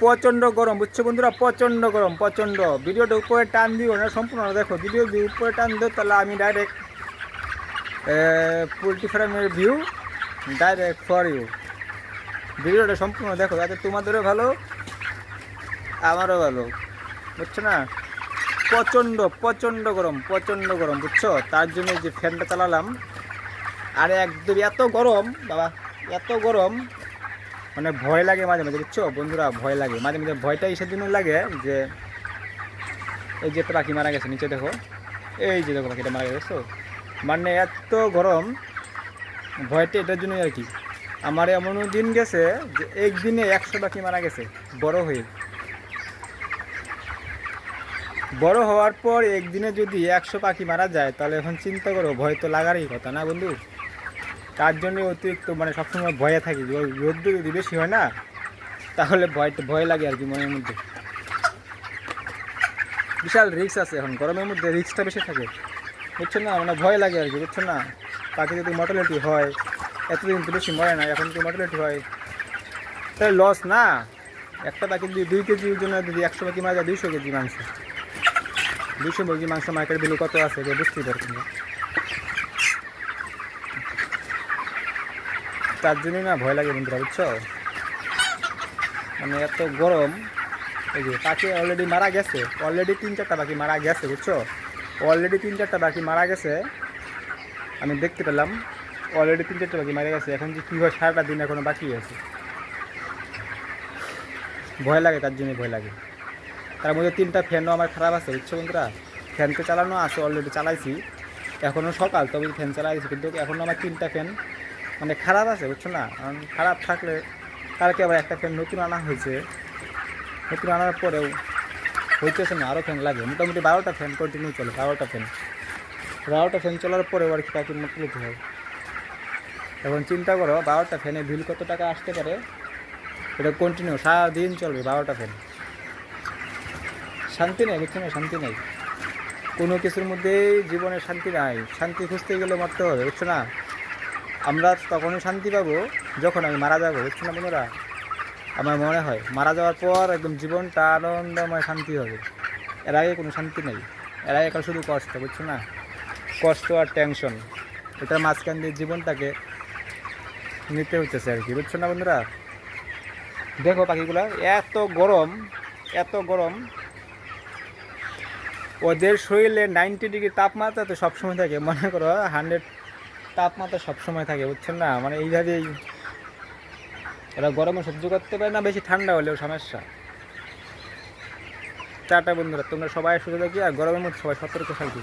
প্রচণ্ড গরম, বুঝছ বন্ধুরা? প্রচণ্ড গরম, প্রচণ্ড। ভিডিওটা উপরে টান দিও না, সম্পূর্ণ দেখো, ভিডিও যদি উপরে টান দিও, তাহলে আমি ডাইরেক্ট পোলট্রি ফার্মের ভিউ ডাইরেক্ট ফর ইউ ভিডিওটা সম্পূর্ণ দেখো, যাতে তোমাদেরও ভালো, আমারও ভালো, বুঝছ না? প্রচণ্ড প্রচণ্ড গরম প্রচণ্ড গরম, বুঝছ? তার জন্য যে ফ্যানটা চালালাম। আর একদম এত গরম, বাবা, এত গরম। মানে ভয় লাগে মাঝে মাঝে, বুঝছ? বন্ধুরা, ভয় লাগে। মাঝে মাঝে ভয়টা এসে জন্য লাগে যে, এই যে পাখি মারা গেছে, নিচে দেখো। এই যে দেখো পাখিটা মারা গেছে মানে এত গরম, ভয়টা এটার জন্যই আর কি। আমার এমনও দিন গেছে যে, একদিনে একশো পাখি মারা গেছে, বড় হয়ে। বড় হওয়ার পর একদিনে যদি একশো পাখি মারা যায়, তাহলে এখন চিন্তা করো, ভয় তো লাগারই কথা, না বন্ধু? তার জন্য অতিরিক্ত মানে সবসময় ভয়ে থাকি। রোদ্দু যদি বেশি হয় না, তাহলে ভয় ভয় লাগে আর কি মনের মধ্যে। বিশাল রিক্স আছে এখন। গরমের মধ্যে রিক্সটা বেশি থাকে। বুঝছ না? মানে ভয় লাগে আর কি, বুঝছ না? পাখি যদি মর্টালিটি হয়, এতদিন তো বেশি মরে না এখন যদি মর্টালিটি হয়, তাহলে লস না? একটা পাখি যদি দুই কেজির জন্য যদি একশো পাখি মারা যায়, দুইশো কেজি মাংস। দুইশো কেজি মাংস মার্কেট ভ্যালু কত আছে বুঝতেই পারছি না। তার জন্যই না ভয় লাগে বন্ধুরা, বুঝছ? মানে এত গরম, এই যে পাখি অলরেডি মারা গেছে অলরেডি তিন চারটা পাখি মারা গেছে, বুঝছ? অলরেডি তিন চারটা পাখি মারা গেছে, আমি দেখতে পেলাম অলরেডি তিন চারটা পাখি মারা গেছে, এখন যে কী হয় সারাটা দিন এখনও বাকি আছে। ভয় লাগে, তার জন্যই ভয় লাগে। তার মধ্যে তিনটা ফ্যানও আমার খারাপ আছে, বুঝছ বন্ধুরা? ফ্যান তো চালানো আছে অলরেডি চালাইছি। এখনও সকাল, তবে ফ্যান চালাইছি কিন্তু এখনও আমার তিনটা ফ্যান মানে খারাপ আছে, বুঝছ না? খারাপ থাকলে কালকে আবার একটা ফ্যান নতুন আনা হয়েছে। নতুন আনার পরেও হইতেছে না আরও ফ্যান লাগে। মোটামুটি বারোটা ফ্যান কন্টিনিউ চলে, বারোটা ফ্যান। বারোটা ফ্যান চলার পরেও আর কি পাখির মোটামুটি হয়। এখন চিন্তা করো, বারোটা ফ্যানে বিল কত টাকা আসতে পারে? এটা কন্টিনিউ সারাদিন চলবে বারোটা ফ্যান। শান্তি নেই, বুঝছ না? শান্তি নেই। কোনো কিছুর মধ্যেই জীবনে শান্তি নাই। শান্তি খুঁজতে গেলে মরতে হবে, বুঝছ না? আমরা তখনই শান্তি পাবো, যখন আমি মারা যাব, বুঝছ না বন্ধুরা? আমার মনে হয়, মারা যাওয়ার পর একদম জীবনটা আনন্দময় শান্তি হবে। এর আগে কোনো শান্তি নেই। এর আগে এখন শুধু কষ্ট, বুঝছ না? কষ্ট আর টেনশন এটার মাঝখান দিয়ে জীবনটাকে নিতে হচ্ছে আর কি, বুঝছ না বন্ধুরা? দেখো পাখিগুলা, এত গরম এত গরম। ওদের শরীরে নাইনটি ডিগ্রি তাপমাত্রা তো সবসময় থাকে। মনে করো হান্ড্রেড তাপমাত্রা সবসময় থাকে, বুঝছেন না? মানে এইভাবেই এরা গরমে সহ্য করতে পারে না, বেশি ঠান্ডা হলেও সমস্যা। টাটা বন্ধুরা, তোমরা সবাই সুযোগ দেখি আর গরমের মধ্যে সবাই সতর্ক থাকবে